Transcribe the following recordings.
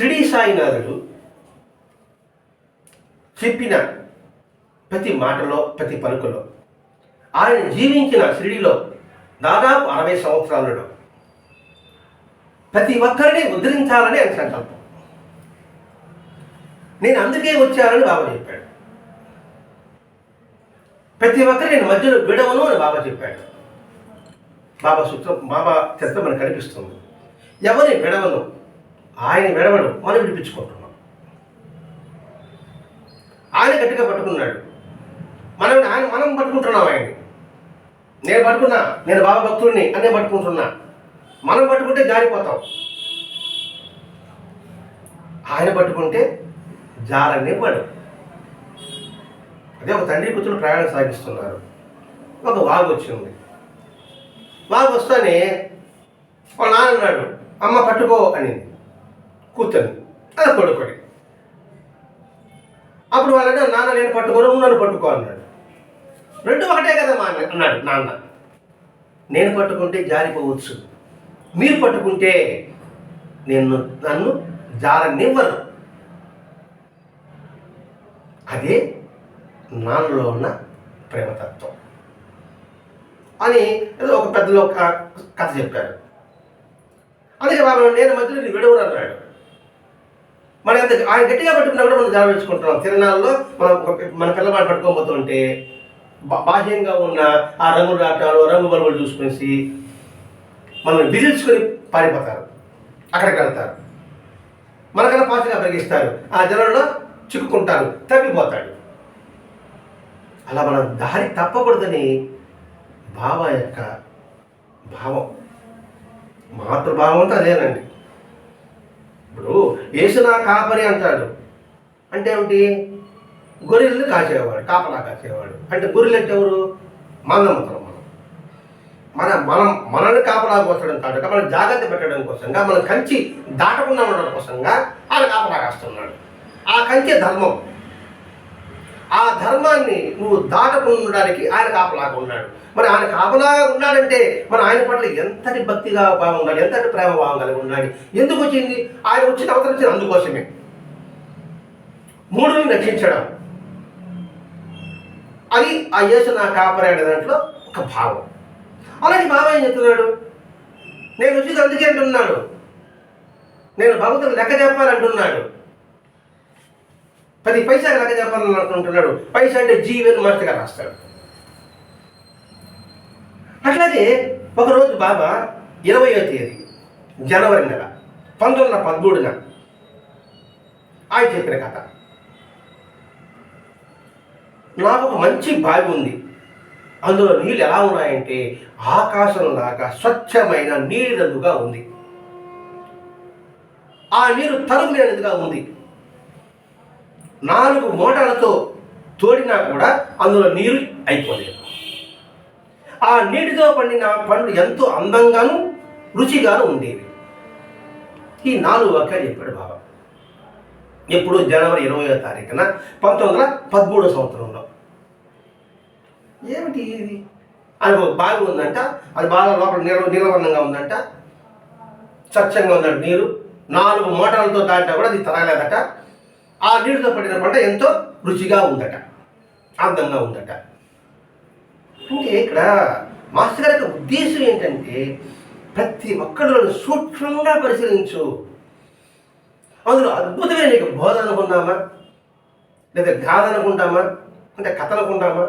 షిడి సాయినాథుడు చెప్పిన ప్రతి మాటలో ప్రతి పలుకులో ఆయన జీవించిన షిరిడిలో దాదాపు అరవై సంవత్సరాలలో ప్రతి ఒక్కరిని ఉద్ధరించాలని ఆయన సంకల్పం. నేను అందుకే వచ్చానని బాబా చెప్పాడు. ప్రతి ఒక్కరు నేను మధ్యలో విడవను అని బాబా చెప్పాడు. బాబా సూత్రం బాబా చిత్రం మనకు కనిపిస్తుంది. ఎవరిని విడవను? ఆయన విడవడు మనం విడిపించుకుంటున్నాం. ఆయన గట్టిగా పట్టుకున్నాడు. మనం ఆయన మనం పట్టుకుంటున్నాం ఆయన్ని. నేను పట్టుకున్నా నేను బాబా భక్తుడిని అని నేను పట్టుకుంటున్నా. మనం పట్టుకుంటే జారిపోతాం. ఆయన పట్టుకుంటే జారనివ్వడు అదే ఒక తండ్రి కూతురు ప్రయాణం సాగిస్తున్నారు. ఒక వాగు వచ్చింది. వాగు వస్తానే వాళ్ళ నాన్న అన్నాడు అమ్మ పట్టుకో అని కూర్చొని అది పడుకొని అప్పుడు వాళ్ళంటే నాన్న నేను పట్టుకోను నన్ను పట్టుకో అన్నాడు. రెండు ఒకటే కదా మా అన్న అన్నాడు నాన్న. నేను పట్టుకుంటే జారిపోవచ్చు. మీరు పట్టుకుంటే నేను నన్ను జారనివ్వను. అదే నాన్నలో ఉన్న ప్రేమతత్వం. అని ఏదో ఒక పెద్దలో ఒక కథ చెప్పారు. అందుకే వాళ్ళు నేను మధ్యలో విడవరు అన్నాడు మనం ఎంత ఆయన గట్టిగా పట్టుకున్నా కూడా మనం జారవేసుకుంటున్నాం. తిరణాల్లో మనం మన పిల్లవాడు పట్టుకోబోతుంటే బా- బాహ్యంగా ఉన్న ఆ రంగు రాటాలు రంగు బరువులు చూసుకునేసి మనం విదిల్చుకొని పారిపోతారు. అక్కడికి వెళ్తారు. మనకన్నా పాచిగా పరిగిస్తారు ఆ జనంలో చిక్కుకుంటారు తప్పిపోతాడు అలా మనం దారి తప్పకూడదని బావ యొక్క భావం. మాతృభావం అంటే అదేనండి. ఇప్పుడు యేసునా కాపరి అంటాడు. అంటే ఏమిటి? గొర్రెల్ని కాసేవాడు కాపలా కాసేవాడు. అంటే గొర్రెలు అంటే ఎవరు? మనం మనం. మన మనం మనల్ని కాపలా కోసడం కాదు మనం జాగ్రత్త పెట్టడం కోసంగా మనం కంచి దాటకుండా ఉండడం కోసంగా ఆయన కాపలా కాస్తున్నాడు. ఆ కంచి ధర్మం. ఆ ధర్మాన్ని నువ్వు దాటకుండా ఉండడానికి ఆయన కాపలాగా ఉన్నాడు. మరి ఆయన కాపలాగా ఉన్నాడంటే మరి ఆయన పట్ల ఎంతటి భక్తిగా భావం ఉన్నాడు ఎంతటి ప్రేమ భావం కలిగి ఉండాలి? ఎందుకు వచ్చింది? ఆయన వచ్చిన అవతరించింది అందుకోసమే. మూడుని రక్షించడం. అది ఆ యేసు నా కాపరి దాంట్లో ఒక భావం. అలాగే బాబా ఏం చెప్తున్నాడు? నేను వచ్చి అందుకే అంటున్నాడు. నేను భగవంతుడు లెక్క చెప్పాలంటున్నాడు. పది పైసా లెక్క చెప్పాలని అనుకుంటున్నాడు పైసా అంటే జీవన్ మాస్టర్గా రాస్తాడు. అట్లాగే ఒకరోజు బాబా ఇరవయో తేదీ జనవరి నెల పంతొమ్మిది వందల పదమూడున ఆయన చెప్పిన కథ. నాకు ఒక మంచి బావి ఉంది. అందులో నీళ్ళు ఎలా ఉన్నాయంటే ఆకాశంలాగా స్వచ్ఛమైన నీళ్ళలుగా ఉంది. ఆ నీరు తరుగులేనిదిగా ఉంది. నాలుగు మోటార్లతో తోడినా కూడా అందులో నీరు అయిపోలేదు. ఆ నీటితో పండిన పండ్లు ఎంతో అందంగాను రుచిగాను ఉండేవి. ఈ నాలుగు వాక్యాలు చెప్పాడు బాబా. ఎప్పుడు జనవరి ఇరవయో తారీఖున పంతొమ్మిది వందల పదమూడో సంవత్సరంలో. ఏమిటి ఇది? అది ఒక బావి ఉందంట అది బాగా లోపల నీల నీలవర్ణంగా ఉందంట. స్వచ్ఛంగా ఉందంట నీరు. నాలుగు మోటార్లతో దాటినా కూడా అది తరగలేదట. ఆ నీటితో పడిన పంట ఎంతో రుచిగా ఉందట అందంగా ఉందట. అంటే ఇక్కడ మాస్టర్ గారి ఉద్దేశం ఏంటంటే ప్రతి ఒక్కరు సూక్ష్మంగా పరిశీలించు. అందులో అద్భుతమైన నీకు బోధ అనుకుందామా లేదా గాథ అనుకుంటామా? అంటే కథ అనుకుంటామా?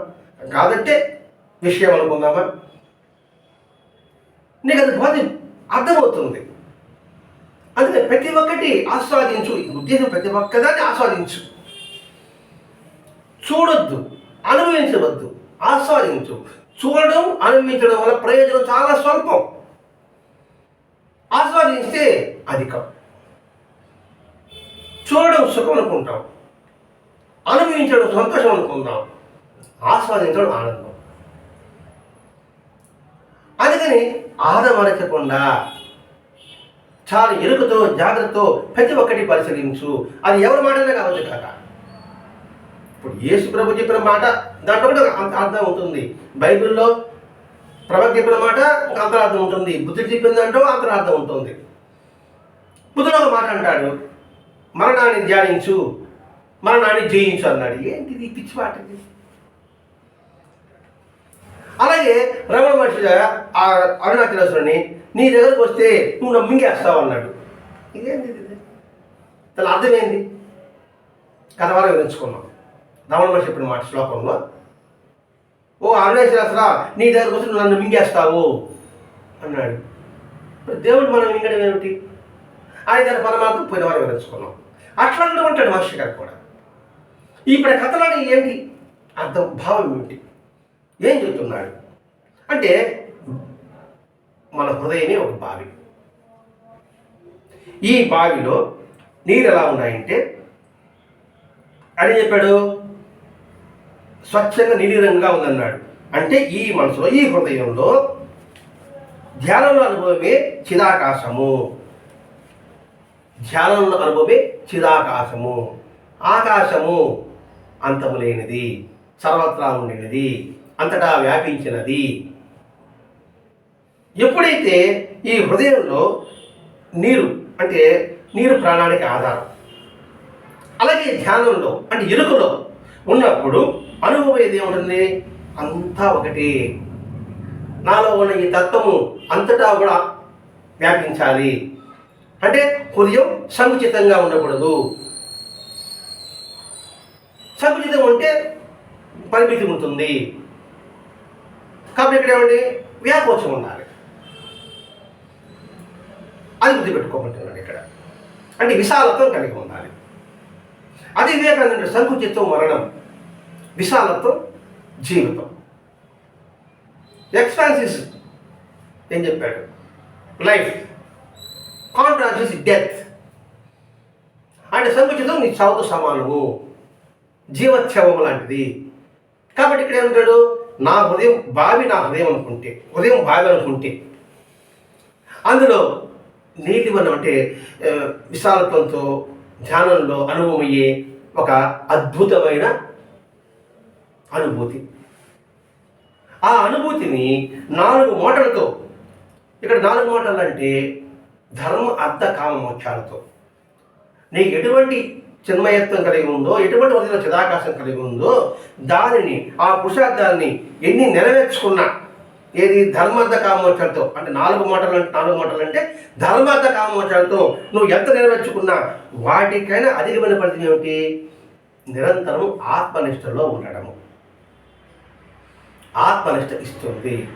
కాదంటే విషయం అనుకుందామా? నీకు అది బోధ అర్థమవుతుంది. అందుకే ప్రతి ఒక్కటి ఆస్వాదించు. ఈ ఉద్దేశం ప్రతి ఒక్కదాన్ని ఆస్వాదించు. చూడొద్దు అనుభవించవద్దు ఆస్వాదించు. చూడడం అనుభవించడం వల్ల ప్రయోజనం చాలా స్వల్పం. ఆస్వాదిస్తే అధికం. చూడడం సుఖం అనుకుంటాం. అనుభవించడం సంతోషం అనుకుంటాం ఆస్వాదించడం ఆనందం. అందుకని ఆదమరచకుండా చాలా ఎరుకతో జాగ్రత్తతో ప్రతి ఒక్కటి పరిశీలించు. అది ఎవరి మాటనే కావచ్చు కాక. ఇప్పుడు యేసు ప్రభు చెప్పిన మాట దాంట్లో కూడా అంత అర్థం ఉంటుంది. బైబిల్లో ప్రవక్త చెప్పిన మాట అంతరార్థం ఉంటుంది. బుద్ధుడు చెప్పిన దాంట్లో అంతరార్థం ఉంటుంది. బుద్ధుడు ఒక మాట అంటాడు. మరణాన్ని ధ్యానించు. మరణాన్ని జయించు అన్నాడు. ఏంటిది పిచ్చి మాట ఇది? అలాగే రమణ మహర్షి ఆ అరుణాచలేశ్వరుని నీ దగ్గరకు వస్తే నువ్వు నన్ను మింగేస్తావు అన్నాడు. ఇదేంటి ఇది? దాని అర్థమైంది కథ వరకు వివరించుకున్నాం రమణ మహర్షి చెప్పిన మాట శ్లోకంలో ఓ అరుణేశ్వర నీ దగ్గరకు వచ్చి నువ్వు నన్ను మింగేస్తావు అన్నాడు. దేవుడు మనం మింగడం ఏమిటి? ఆయన దాని పరమాత్మ పోయిన వారు వివరించుకున్నాం అట్లా ఉంటాడు మహర్షి గారు కూడా. ఇప్పుడు కథలో ఏంటి? అర్థం భావం ఏమిటి? ఏం చెప్తున్నాడు? అంటే మన హృదయమే ఒక బావి. ఈ బావిలో నీరు ఎలా ఉన్నాయంటే అని చెప్పాడు స్వచ్ఛంగా నీలిరంగా ఉందన్నాడు. అంటే ఈ మనసులో ఈ హృదయంలో ధ్యానంలో అనుభవమే చిదాకాశము. ధ్యానంలో అనుభవమే చిదాకాశము. ఆకాశము అంతము లేనిది సర్వత్రా ఉండినది అంతటా వ్యాపించినది. ఎప్పుడైతే ఈ హృదయంలో నీరు అంటే నీరు ప్రాణానికి ఆధారం అలాగే ధ్యానంలో అంటే ఎరుకలో ఉన్నప్పుడు అనుభవం ఏది ఉంటుంది అంతా ఒకటి. నాలో ఉన్న ఈ తత్వము అంతటా కూడా వ్యాపించాలి. అంటే హృదయం సంకుచితంగా ఉండకూడదు. సంకుచితం ఉంటే పరిమితి ఉంటుంది. కాబట్టి ఇక్కడ ఏమండి? వ్యాకోచం ఉండాలి. అది గుర్తుపెట్టుకోమంటున్నాడు ఇక్కడ. అంటే విశాలత్వం కలిగి ఉండాలి. అది వివేకానంద సంకుచిత్వం మరణం విశాలత్వం జీవితం. ఎక్స్పాన్సిస్ ఏం చెప్పాడు? లైఫ్ కాంట్రాక్ట్ డెత్ అంటే సంకుచితం నీ చావుతో సమానము. జీవోత్సవం లాంటిది. కాబట్టి ఇక్కడ ఏమంటాడు? నా హృదయం బావి నా హృదయం అనుకుంటే హృదయం బావి అనుకుంటే. అందులో నీటి వనం అంటే విశాలత్వంతో ధ్యానంలో అనుభవమయ్యే ఒక అద్భుతమైన అనుభూతి. ఆ అనుభూతిని నాలుగు మోటలతో ఇక్కడ నాలుగు మోటలు అంటే ధర్మ అర్థ కామ మోక్షాలతో. నీకు ఎటువంటి చిన్మయత్వం కలిగి ఉందో ఎటువంటి వదిలిన చిదాకాశం కలిగి ఉందో దానిని ఆ పురుషార్థాన్ని ఎన్ని నెరవేర్చుకున్నా ఏది ధర్మార్థ కామోచలతో అంటే నాలుగు మాటలు అంటే నాలుగు మాటలు అంటే ధర్మార్థ కామోచలతో నువ్వు ఎంత నెరవేర్చుకున్నా వాటికైనా అధికమైన ఫలితం ఏమిటి? నిరంతరం ఆత్మనిష్టలో ఉండడము. ఆత్మనిష్ట ఇస్తుంది.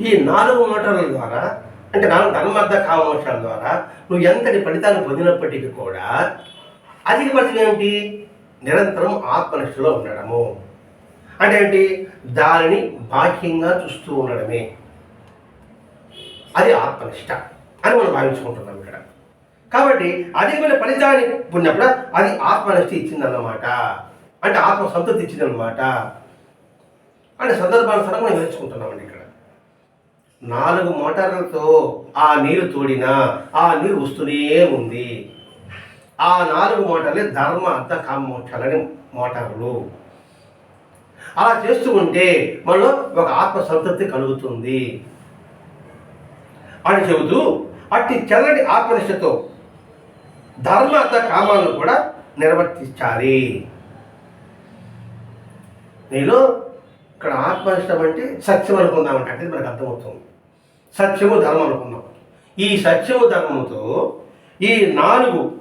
ఈ నాలుగు మాటల ద్వారా అంటే నాలుగు ధర్మార్థ కామోక్షాల ద్వారా నువ్వు ఎంతటి ఫలితాన్ని పొందినప్పటికీ కూడా అధిక ఫలితం ఏమిటి నిరంతరం ఆత్మనిష్టలో ఉండడము. అంటే ఏంటి? దానిని బాహ్యంగా చూస్తూ ఉండడమే. అది ఆత్మనిష్ట అని మనం భావించుకుంటున్నాం ఇక్కడ. కాబట్టి అధికమైన ఫలితాన్ని ఉన్నప్పుడు అది ఆత్మనిష్ట ఇచ్చిందన్నమాట. అంటే ఆత్మ సంతృప్తి ఇచ్చిందన్నమాట. అంటే సందర్భానుసారం మనం నేర్చుకుంటున్నామండి ఇక్కడ. నాలుగు మోటార్లతో ఆ నీరు తోడినా ఆ నీరు వస్తూనే ఉంది. ఆ నాలుగు మోటార్లే ధర్మ అర్థ కామ మోక్షాలని మోటార్లు అలా చేస్తూ ఉంటే మనలో ఒక ఆత్మ సంతృప్తి కలుగుతుంది. అని చెబుతూ అట్టి చల్లని ఆత్మనిష్టతో ధర్మ అర్థ కామాలను కూడా నిర్వర్తించాలి. నీలో ఇక్కడ ఆత్మనిష్టం అంటే సత్యం అనుకుందామంటే అంటే మనకు అర్థమవుతుంది. సత్యము ధర్మం అనుకుందాం. ఈ సత్యము ధర్మముతో ఈ నాలుగు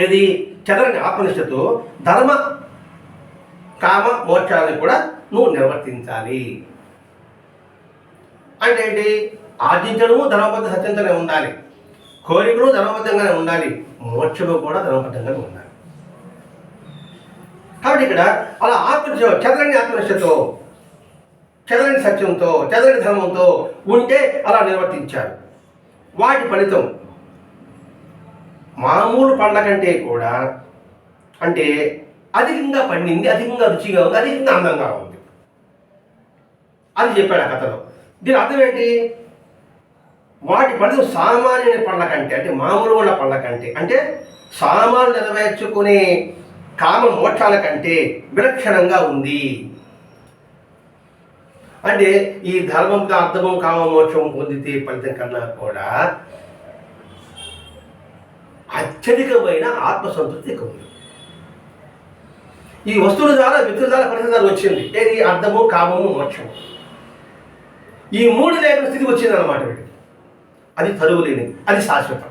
ఇది చదరని ఆత్మనిష్టతో ధర్మ కామ మోక్షాలను కూడా నువ్వు నిర్వర్తించాలి. అంటే ఏంటి? ఆర్జించడము ధర్మబద్ధ సత్యంతోనే ఉండాలి. కోరికలు ధర్మబద్ధంగానే ఉండాలి. మోక్షము కూడా ధర్మబద్ధంగానే ఉండాలి. కాబట్టి ఇక్కడ అలా ఆత్మనిష్ట చదరని ఆత్మనిష్టతో చదరని సత్యంతో చదరని ధర్మంతో ఉంటే అలా నిర్వర్తించారు. వాటి ఫలితం మామూలు పండ్ల కంటే కూడా అంటే అధికంగా పండింది అధికంగా రుచిగా ఉంది అధికంగా అందంగా ఉంది. అది చెప్పాడు ఆ కథలో. దీని అర్థం ఏంటి? వాటి పండుగ సామాన్య పండ్ల కంటే అంటే మామూలు ఉన్న పండ్ల కంటే అంటే సామాన్లు నెరవేర్చుకునే కామ మోక్షాల కంటే విలక్షణంగా ఉంది. అంటే ఈ ధర్మంతో అర్థము కామ మోక్షం పొందితే ఫలితం కన్నా కూడా అత్యధికమైన ఆత్మసంతృప్తి ఎక్కువ ఉంది. ఈ వస్తువుల ద్వారా వ్యక్తుల ద్వారా పరిస్థితి ద్వారా వచ్చింది. ఏది? అర్థము కామము మోక్షము. ఈ మూడు లేని స్థితి వచ్చింది అనమాట వీడికి. అది తరువు లేనిది. అది శాశ్వతం.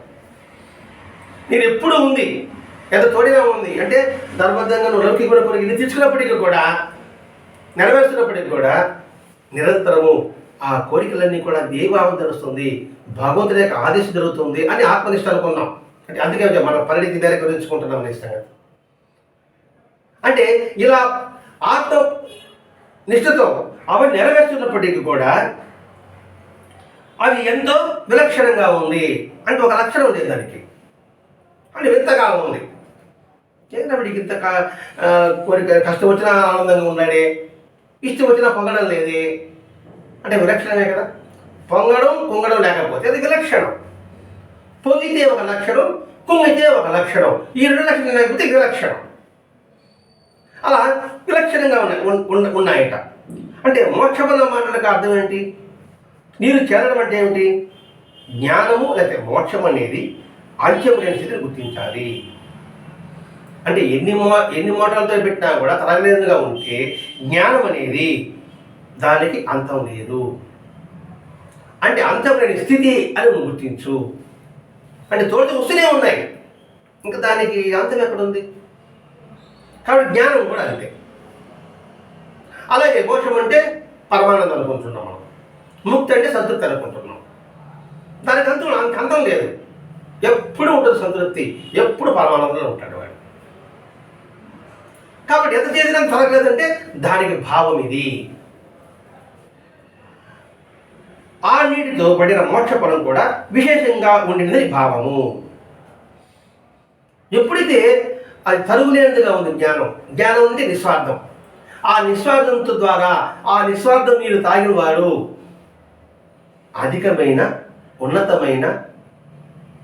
నేను ఎప్పుడు ఉంది? ఎంత తోడిగా ఉంది. అంటే ధర్మబద్ధంగా నువ్వు లౌకిక ఇది తెచ్చుకున్నప్పటికీ కూడా నెరవేరుస్తున్నప్పటికీ కూడా నిరంతరము ఆ కోరికలన్నీ కూడా దేవావం తెలుస్తుంది భగవంతుడి యొక్క ఆదేశం జరుగుతుంది అని ఆత్మనిష్ట అనుకున్నాం అంటే అందుకే మన పరిణితి మేర గురించుకుంటున్నాం ఇష్టంగా అంటే ఇలా ఆత్మ నిష్ఠతో అవి నెరవేరుస్తున్నప్పటికీ కూడా అవి ఎంతో విలక్షణంగా ఉంది అంటే ఒక లక్షణం ఉంది దానికి. అంటే వింతగా ఉంది. ఏంటప్పటికి ఇంత కోరిక కష్టం వచ్చినా ఆనందంగా ఉన్నాడే ఇష్టం వచ్చినా పొంగడం లేదే. అంటే విలక్షణమే కదా. పొంగడం పొంగడం లేకపోతే అది విలక్షణం. పొంగితే ఒక లక్షణం కుంగితే ఒక లక్షణం. ఈ రెండు లక్షణం లేకపోతే ఇది విలక్షణం అలా విలక్షణంగా ఉన్నాయి ఉన్నాయట. అంటే మోక్షమన్న మాటలకు అర్థం ఏంటి? నీరు చేరడం అంటే ఏమిటి? జ్ఞానము లేకపోతే మోక్షం అనేది అంత్యం లేని స్థితిని గుర్తించాలి. అంటే ఎన్ని మో ఎన్ని మోటార్లతో పెట్టినా కూడా తరగలేదుగా ఉంటే జ్ఞానం అనేది దానికి అంతం లేదు. అంటే అంతం లేని స్థితి అని గుర్తించు. అంటే తోడితే వస్తూనే ఉన్నాయి. ఇంకా దానికి అంతం ఎక్కడ ఉంది కాబట్టి జ్ఞానం కూడా అంతే. అలాగే మోక్షం అంటే పరమానందం అనుకుంటున్నాం మనం. ముక్తి అంటే సంతృప్తి అనుకుంటున్నాం. దానికి అంతం అంత అంతం లేదు. ఎప్పుడు ఉంటుంది సంతృప్తి? ఎప్పుడు పరమానందంలో ఉంటాడు వాడు. కాబట్టి ఎంత చేసినా తరగలేదంటే దానికి భావం ఇది. ఆ నీటితో పడిన మోక్షఫలం కూడా విశేషంగా ఉండినది భావము. ఎప్పుడైతే అది తరుగులేనిదిగా ఉంది జ్ఞానం జ్ఞానం అంటే నిస్వార్థం. ఆ నిస్వార్థంతో ద్వారా ఆ నిస్వార్థం నీరు తాగిన వారు అధికమైన ఉన్నతమైన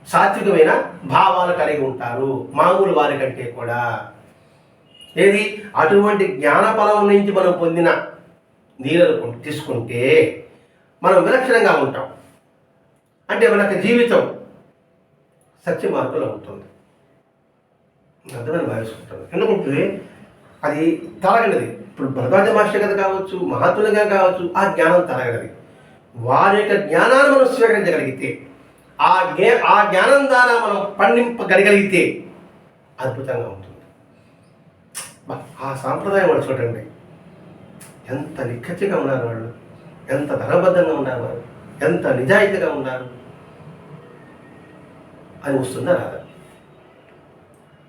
సాత్వికమైన భావాలు కలిగి ఉంటారు. మామూలు వారి కంటే కూడా. ఏది? అటువంటి జ్ఞానఫలం నుంచి మనం పొందిన నీళ్ళను తీసుకుంటే మనం విలక్షణంగా ఉంటాం. అంటే మనకు జీవితం సత్య మార్గంలో ఉంటుంది అర్థమని భావిస్తుంటాను. ఎందుకంటే అది తరగనిది. ఇప్పుడు భరద్వాజ మాస్టర్ గారు కావచ్చు మహాత్ములుగా కావచ్చు ఆ జ్ఞానం తరగనిది. వారి యొక్క జ్ఞానాన్ని మనం స్వీకరించగలిగితే ఆ జ్ఞా ఆ జ్ఞానం ద్వారా మనం పండింపగలిగలిగితే అద్భుతంగా ఉంటుంది. ఆ సాంప్రదాయం వాళ్ళు చూడండి. ఎంత నిక్కచ్చిగా ఉన్నారు వాళ్ళు. ఎంత ధనబద్ధంగా ఉన్నారు వారు ఎంత నిజాయితీగా ఉన్నారు? అని వస్తుందా రాదా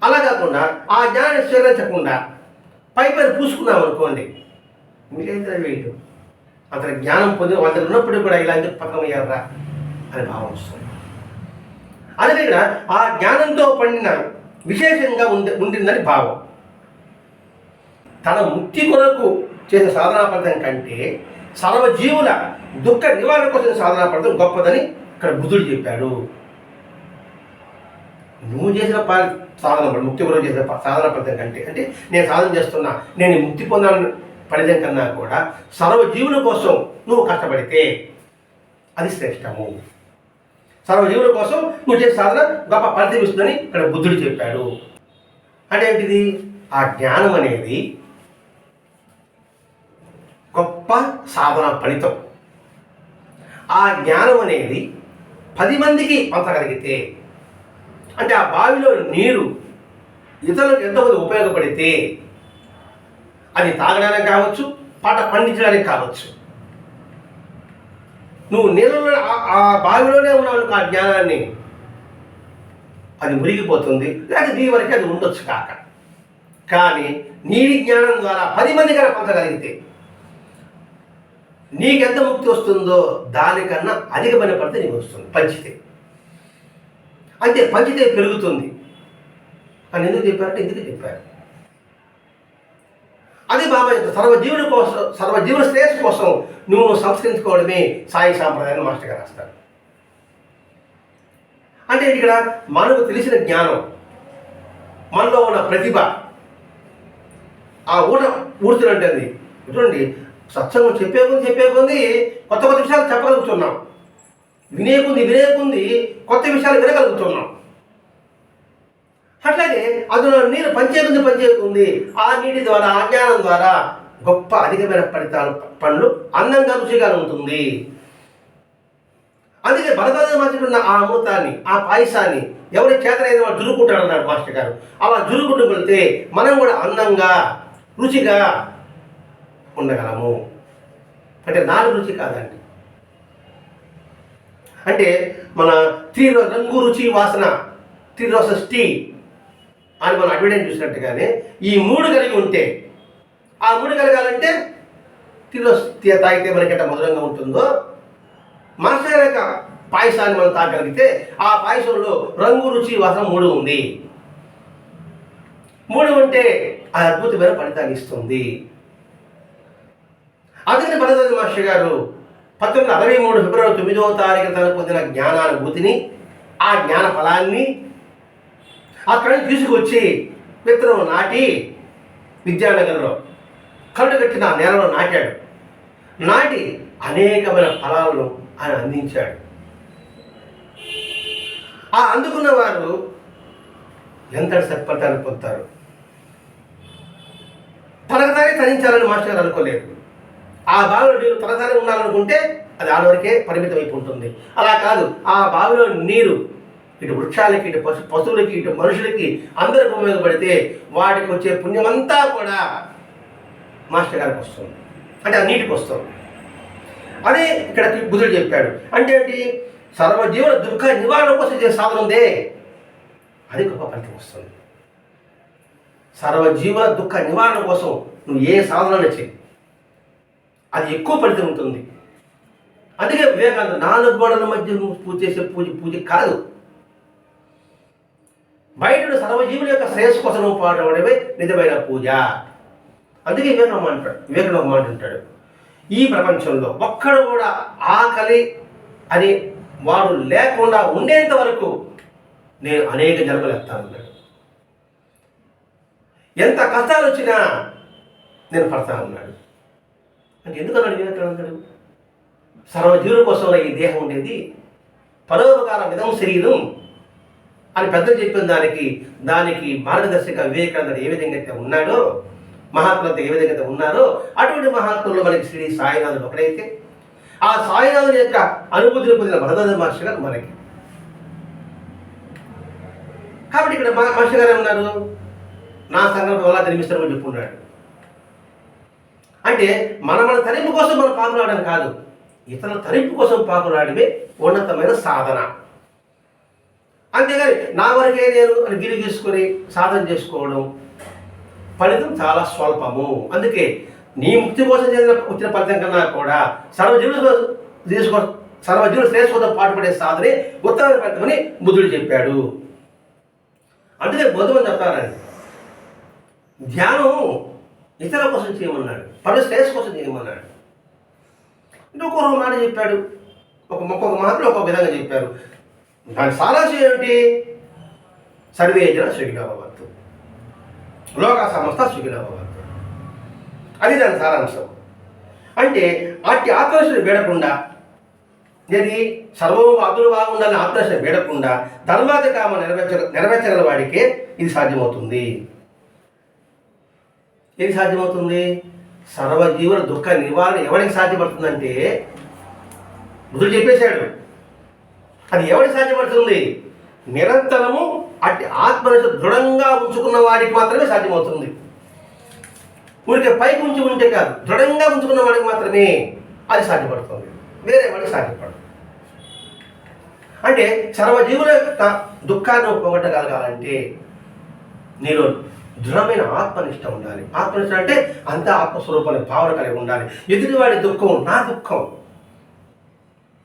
అలా కాకుండా ఆ జ్ఞానం స్వీకరించకుండా పై పైన పూసుకున్నాం అనుకోండి మీరేంద్ర వీళ్ళు అతని జ్ఞానం పొంది అతను ఉన్నప్పుడు కూడా ఇలాంటి పథకం అయ్యారా అని భావం వస్తుంది. అదే ఇక్కడ ఆ జ్ఞానంతో పండిన విశేషంగా ఉంది ఉండిందని భావం. తన ముక్తి కొరకు చేసిన సాధనా పథకం కంటే సర్వజీవుల దుఃఖ నివారణ కోసం సాధన పథకం గొప్పదని ఇక్కడ బుద్ధుడు చెప్పాడు. నువ్వు చేసిన పా సాధన ముక్తి కొరకు చేసిన ప- సాధన ఫలితం కంటే అంటే నేను సాధన చేస్తున్నా నేను ముక్తి పొందాలని ఫలితం కన్నా కూడా సర్వజీవుల కోసం నువ్వు కష్టపడితే అది శ్రేష్టము. సర్వజీవుల కోసం నువ్వు చేసే సాధన గొప్ప ఫలితం ఇస్తుందని ఇక్కడ బుద్ధుడు చెప్పాడు. అంటే ఏంటిది? ఆ జ్ఞానం అనేది గొప్ప సాధన ఫలితం. ఆ జ్ఞానం అనేది పది మందికి పంచగలిగితే అంటే ఆ బావిలో నీరు ఇతరులకు ఎంతమంది ఉపయోగపడితే అది తాగడానికి కావచ్చు పంట పండించడానికి కావచ్చు. నువ్వు నీళ్ళలో ఆ- ఆ బావిలోనే ఉన్నావు ఆ జ్ఞానాన్ని అది మురిగిపోతుంది లేకపోతే నీ వరకు అది ఉండొచ్చు కాక. కానీ నీటి జ్ఞానం ద్వారా పది మంది కనుక పొందగలిగితే నీకెంత ముక్తి వస్తుందో దానికన్నా అధికమైన పడితే నీకు వస్తుంది పంచితే. అంతే పంచితే పెరుగుతుంది. అని ఎందుకు చెప్పారంటే ఎందుకు చెప్పారు. అది బాబా యొక్క సర్వజీవుని కోసం సర్వజీవుల శ్రేయస్ కోసం నువ్వు సంస్కరించుకోవడమే సాయి సాంప్రదాయాన్ని మాస్టర్ గారు రాస్తారు. అంటే ఇక్కడ మనకు తెలిసిన జ్ఞానం మనలో ఉన్న ప్రతిభ ఆ ఊట ఊడుతున్నట్టుంది. చూడండి సత్సంగం చెప్పే కొంది చెప్పే కొంది కొత్త కొత్త విషయాలు చెప్పగలుగుతున్నాం. వినే కొంది వినే కొంది కొత్త విషయాలు వినగలుగుతున్నాం. అట్లాగే అందులో నీరు పంచేకుంది పంచేకుంది ఆ నీటి ద్వారా ఆ జ్ఞానం ద్వారా గొప్ప అధికమైన ఫలితాలు పండ్లు అందంగా రుచిగా ఉంటుంది. అందుకే భరతదేశ ఉన్న ఆ అమృతాన్ని ఆ పాయసాన్ని ఎవరి చేతనైతే వాళ్ళు జురుకుంటాడు అన్నాడు మాస్టర్ గారు. అలా జురుకుంటూ వెళ్తే మనం కూడా అందంగా రుచిగా ఉండగలము. అంటే నాలుగు రుచి కాదండి. అంటే మన త్రీ రంగు రుచి వాసన త్రీ రోసెస్ టీ అని మనం అడ్వర్టైజ్ చూసినట్టుగానే ఈ మూడు కలిగి ఉంటే ఆ మూడు కలగాలంటే త్రీ టీ తాగితే మనకి ఎంత మధురంగా ఉంటుందో మాస్టర్ పాయసాన్ని మనం తాగలిగితే ఆ పాయసంలో రంగు రుచి వాసన మూడు ఉంది. మూడు ఉంటే ఆ అద్భుతమైన ఫలితాన్ని ఇస్తుంది. అందుకని భరద్వాజ మహర్షి గారు పంతొమ్మిది అరవై మూడు ఫిబ్రవరి తొమ్మిదవ తారీఖు తన పొందిన జ్ఞానానుభూతిని ఆ జ్ఞాన ఫలాన్ని అక్కడ తీసుకొచ్చి విత్తనం నాటి విద్యానగర్లో కళ్ళు కట్టిన ఆ నేలలో నాటాడు. నాటి అనేకమైన ఫలాలను ఆయన అందించాడు. ఆ అందుకున్న వారు ఎంత సత్ఫలితాన్ని పొందుతారు? పలకదారి తరించాలని మాస్టర్ గారు అనుకోలేదు. ఆ బావిలో నీరు తలసారి ఉండాలనుకుంటే అది ఆడవరకే పరిమితం అయిపోతుంది అలా కాదు ఆ బావిలో నీరు ఇటు వృక్షాలకి ఇటు పశు పశువులకి ఇటు మనుషులకి అందరికి ఉపయోగపడితే వాటికి వచ్చే పుణ్యమంతా కూడా మాస్టర్ గారికి వస్తుంది. అంటే ఆ నీటికి వస్తుంది. అదే ఇక్కడ బుద్ధుడు చెప్పాడు. అంటే ఏంటి? సర్వజీవుల దుఃఖ నివారణ కోసం చేసే సాధన ఉందే. అది గొప్ప ఫలితం వస్తుంది. సర్వజీవుల దుఃఖ నివారణ కోసం నువ్వు ఏ సాధన చేయి అది ఎక్కువ ఫలితం ఉంటుంది. అందుకే వివేకానంద నాలుగు గోడల మధ్య పూజ చేసే పూజ పూజ కాదు. బయట సర్వజీవుల యొక్క శ్రేయస్సు కోసం పాడవడమే నిజమైన పూజ. అందుకే వివేకం అంటాడు. వివేకం ఒక మాట అంటాడు. ఈ ప్రపంచంలో ఒక్కడు కూడా ఆకలి అని వాడు లేకుండా ఉండేంత వరకు నేను అనేక జన్మలు ఎత్తానన్నాడు ఎంత కష్టాలు వచ్చినా నేను పడతాను అంటే అంటే ఎందుకన్నాడు వివేకానందుడు సర్వజీవుల కోసం ఈ దేహం ఉండేది. పరోపకార విధం శరీరం అని పెద్దలు చెప్పిన దానికి దానికి మార్గదర్శక వివేకానంద ఏ విధంగా అయితే ఉన్నాడో మహాత్ములతో ఏ విధంగా అయితే ఉన్నారో అటువంటి మహాత్ములు మనకి శ్రీ సాయినాథుడు ఒకడైతే. ఆ సాయినాథుని యొక్క అనుభూతిని పొందిన భరద్వాజ మహర్షి గారు మనకి. కాబట్టి ఇక్కడ మహర్షి గారు ఏమన్నారు? నా సంకల్పం ఎలా జన్మిస్తారని చెప్పున్నాడు అంటే మన మన తరింపు కోసం మనం పాకులాడడం కాదు. ఇతరుల తరింపు కోసం పాకులాడమే ఉన్నతమైన సాధన. అంతేగాని నా వరకే నేను అని గిరి గీసుకొని సాధన చేసుకోవడం ఫలితం చాలా స్వల్పము. అందుకే నీ ముక్తి కోసం చేసిన వచ్చిన ఫలితం కన్నా కూడా సర్వజీవులు తీసుకో సర్వజీవులు శ్రేష్ఠతో పాటుపడే సాధనే ఉత్తమైన ఫలితమని బుద్ధుడు చెప్పాడు. అందుకే బుద్ధమని చెప్తారండి ధ్యానం ఇతరుల కోసం చేయమన్నాడు. పలు శ్రేయస్ కోసం చేయమన్నాడు. ఇంకొక మాట చెప్పాడు. ఒక ఒక్కొక్క మాటలో ఒక్కొక్క విధంగా చెప్పారు. దాని సారాంశం ఏమిటి? సర్వే జన సుఖినభవంతు లోక సంస్థ సుఖినభవంతు అది దాని సారాంశం. అంటే అట్టి ఆత్మశుని వేడకుండా ఇది సర్వము అదులు బాగుండాలని ఆత్మశుని వేడకుండా ధర్మాధికామ నెరవేర్చ నెరవేర్చగల వాడికే ఇది సాధ్యమవుతుంది. ఏది సాధ్యమవుతుంది? సర్వజీవుల దుఃఖ నివారణ ఎవరికి సాధ్యపడుతుందంటే బుద్ధుడు చెప్పేశాడు. అది ఎవరికి సాధ్యపడుతుంది? నిరంతరము అట్టి ఆత్మనిష్ట దృఢంగా ఉంచుకున్న వాడికి మాత్రమే సాధ్యమవుతుంది. ఊరికే పైకి ఉంచి ఉంటే కాదు దృఢంగా ఉంచుకున్న వాడికి మాత్రమే అది సాధ్యపడుతుంది. వేరే వాడికి సాధ్యపడదు. అంటే సర్వజీవుల యొక్క దుఃఖాన్ని పోగొట్టగలగాలంటే నీలో దృఢమైన ఆత్మనిష్ట ఉండాలి. ఆత్మనిష్ట అంటే అంత ఆత్మస్వరూపాన్ని భావన కలిగి ఉండాలి. ఎదుటివాడి దుఃఖం నా దుఃఖం.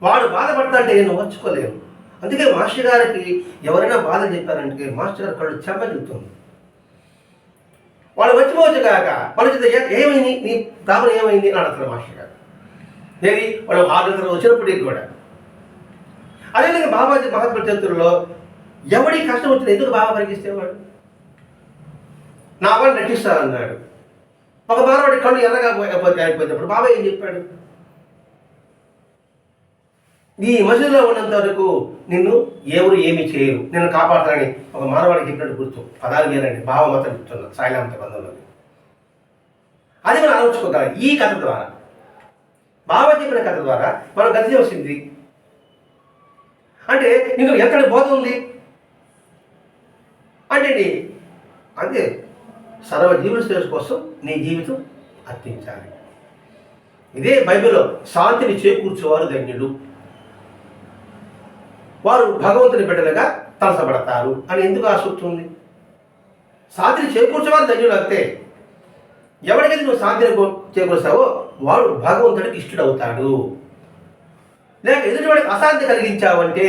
వాడు బాధపడతా అంటే నేను వచ్చుకోలేను అందుకే మాస్టర్ గారికి ఎవరైనా బాధ చెప్పారంటే మాస్టర్ గారు కళ్ళు చెంపజుతుంది వాళ్ళు వచ్చిపోవచ్చు కాక వాళ్ళ చేత ఏమైంది? నీ ప్రాబ్లం ఏమైంది? అని అడుగుతారు మాస్టర్ గారు. ఏది వాళ్ళు ఆర్డర్ వచ్చినప్పటికీ కూడా. అదేవిధంగా బాబాజీ మహాత్మ చతుర్లో ఎవడి కష్టం వచ్చినా ఎందుకు బాబా పరిగిస్తేవాడు నా వాళ్ళు నటిస్తానన్నాడు ఒక బాలవాడి కళ్ళు ఎర్రగా పోయి- అయిపోయినప్పుడు బాబా ఏం చెప్పాడు? ఈ మసీదులో ఉన్నంత వరకు నిన్ను ఎవరు ఏమి చేయరు. నిన్ను కాపాడతారని ఒక మానవాడికి చెప్పినట్టు గుర్తు. పదాలు వేరండి. భావమతం చెప్తున్నా. సాయిలాంత బంధంలో అది మనం ఆలోచించుకుంటాం ఈ కథ ద్వారా. బాబా చెప్పిన కథ ద్వారా మనం గతి వచ్చింది అంటే నీకు ఎక్కడ బోధ ఉంది? అంటే అంతే సర్వ జీవుల కోసం నీ జీవితం అర్పించాలి. ఇదే బైబిల్లో శాంతిని చేకూర్చేవారు ధన్యులు. వారు భగవంతుని బిడ్డలుగా తలసబడతారు అని ఎందుకు ఆసక్తుంది శాంతిని చేకూర్చేవారు ధన్యులు అంతే ఎవరికైతే నువ్వు శాంతిని చేకూరుస్తావో వాడు భగవంతుడికి ఇష్టడవుతాడు. లేక ఎదుటివాడికి అశాంతి కలిగించావంటే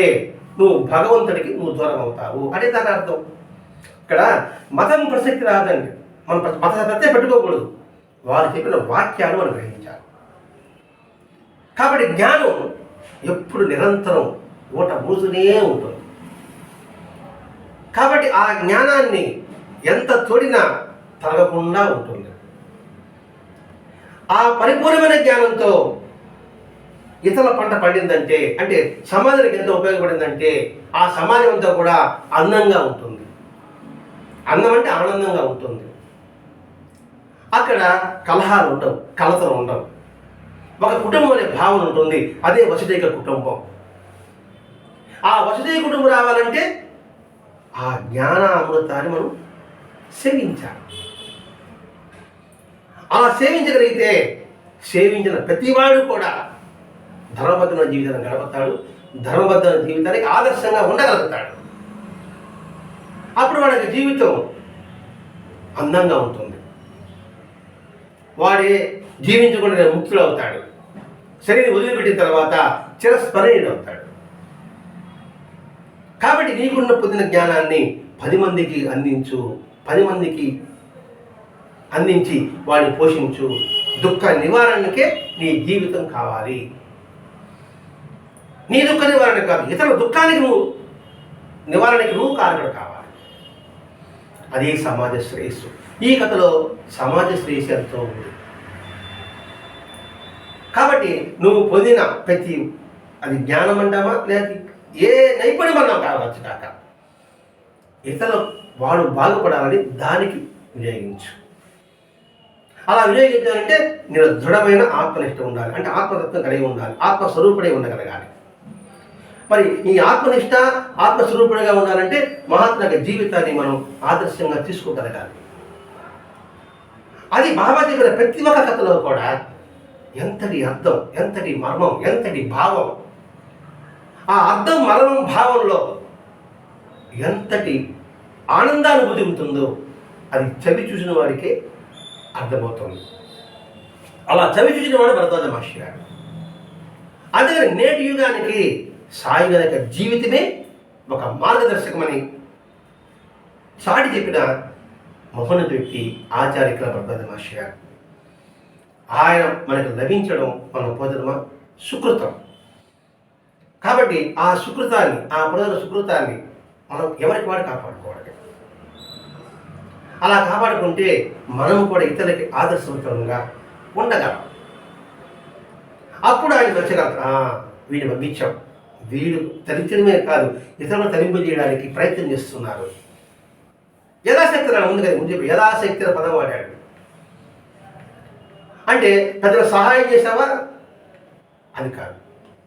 నువ్వు భగవంతుడికి నువ్వు దూరం అవుతావు అనే దాని అర్థం. ఇక్కడ మతం ప్రసక్తి రాదండి. మనం మత ప్రత్యేక పెట్టుకోకూడదు. వారు చెప్పిన వాక్యాలు మనం గ్రహించాలి. కాబట్టి జ్ఞానం ఎప్పుడు నిరంతరం ఊట మూసునే ఉంటుంది. కాబట్టి ఆ జ్ఞానాన్ని ఎంత తోడినా తరగకుండా ఉంటుంది. ఆ పరిపూర్ణమైన జ్ఞానంతో ఇతర పంట పండిందంటే అంటే సమాజానికి ఎంత ఉపయోగపడిందంటే ఆ సమాజం అంతా కూడా అందంగా ఉంటుంది. అందం అంటే ఆనందంగా ఉంటుంది. అక్కడ కలహాలు ఉండవు కలతలు ఉండవు. ఒక కుటుంబం అనే భావన ఉంటుంది అదే వసుదైక కుటుంబం. ఆ వసుదైక కుటుంబం రావాలంటే ఆ జ్ఞానామృతాన్ని మనం సేవించాలి. అలా సేవించగలిగితే సేవించిన ప్రతివాడు కూడా ధర్మబద్ధమైన జీవితాన్ని గడపతాడు ధర్మబద్ధమైన జీవితానికి ఆదర్శంగా ఉండగలుగుతాడు. అప్పుడు వాడి జీవితం అందంగా ఉంటుంది. వాడే జీవించకుండా ముక్తులు అవుతాడు శరీరం వదిలిపెట్టిన తర్వాత చిరస్మరణీయుడు అవుతాడు కాబట్టి నీకున్న పొందిన జ్ఞానాన్ని పది మందికి అందించు పది మందికి అందించి వాడిని పోషించు. దుఃఖ నివారణకే నీ జీవితం కావాలి. నీ దుఃఖ నివారణ కాదు ఇతరుల దుఃఖానికి నువ్వు నివారణకి నువ్వు కారణం కావాలి. అదే సమాజ శ్రేయస్సు. ఈ కథలో సమాజ శ్రేయస్సు ఎంతో ఉంది. కాబట్టి నువ్వు పొందిన ప్రతి అది జ్ఞానం అంటామా లేదా ఏ నైపుణ్యం అన్నా కావచ్చు కాక. ఇతరులు వాడు బాగుపడాలని దానికి వినియోగించు. అలా వినియోగించాలంటే నేను దృఢమైన ఆత్మనిష్ట ఉండాలి. అంటే ఆత్మతత్వం కలిగి ఉండాలి. ఆత్మస్వరూపుడే ఉండగలగాలి. మరి ఈ ఆత్మనిష్ట ఆత్మస్వరూపుడిగా ఉండాలంటే మహాత్మ జీవితాన్ని మనం ఆదర్శంగా తీసుకోగలగాలి అది బాబా చెప్పిన ప్రతి ఒక్క కథలో కూడా ఎంతటి అర్థం ఎంతటి మర్మం ఎంతటి భావం ఆ అర్థం మరణం భావంలో ఎంతటి ఆనందానుభూతి ఉంటుందో అది చవి చూసిన వాడికే అర్థమవుతుంది. అలా చవి చూసిన వాడు భరద్వాజ మహర్షి గారు అందుకని నేటి యుగానికి సాయి యొక్క జీవితమే ఒక మార్గదర్శకమని చాటి చెప్పిన మహోన్నత వ్యక్తి ఆచార్యకుల భరద్వాజ మహర్షి ఆయన మనకు లభించడం మనం పొందడమా సుకృతం. కాబట్టి ఆ సుకృతాన్ని ఆ పురాణ సుకృతాన్ని మనం ఎవరికి వాడు కాపాడుకోవాలి? అలా కాపాడుకుంటే మనం కూడా ఇతరులకి ఆదర్శవంతంగా ఉండగలం. అప్పుడు ఆయన వచ్చగలం "ఆ, వీడిని పంపించాం. వీడు తరించడమే కాదు ఇతరులను తరింపజేయడానికి ప్రయత్నం చేస్తున్నారు. యథాశక్తి ఉంది ముందు కదా ముందు చెప్పి. యథాశక్తి అనే పదం వాడాడు. అంటే పెద్దలు సహాయం చేసావా అది కాదు.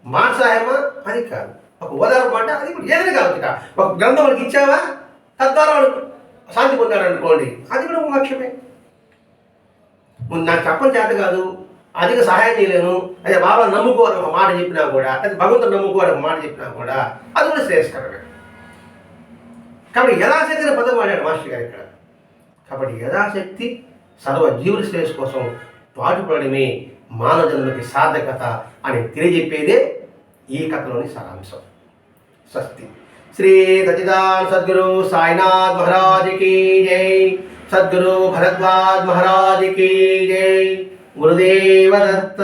మా సహాయమా అది కాదు. ఒక ఓదార్పు మాట అది కూడా ఏదైనా కావచ్చు ఇక. ఒక గ్రంథం వాళ్ళకి ఇచ్చావా? తద్వారా శాంతి పొందాడు అనుకోండి. అది కూడా మోక్షమే ముందు నాకు చెప్పని చేత కాదు. అధిక సహాయం చేయలేను. అదే బాబా నమ్ముకోవాలి ఒక మాట చెప్పినా కూడా. అది భగవంతుడు నమ్ముకోవాలి ఒక మాట చెప్పినా కూడా. అది కూడా శ్రేయస్కరమే. కాబట్టి యథాశక్తి అనే పదం వాడాడు మాస్టర్ గారు ఇక్కడ. కాబట్టి యథాశక్తి సర్వజీవుల శ్రేయస్ కోసం పాటుపడమే జన్మకి సాధ్యకత అని తెలియజెప్పేదే ఈ కథలోని సారాంశం. స్వస్తి. శ్రీ సచిదాన్ సద్గురు సాయినాథ్ మహారాజుకి జై. సద్గురు భరద్వాజ్ మహారాజుకి జై. గురుదేవ దత్త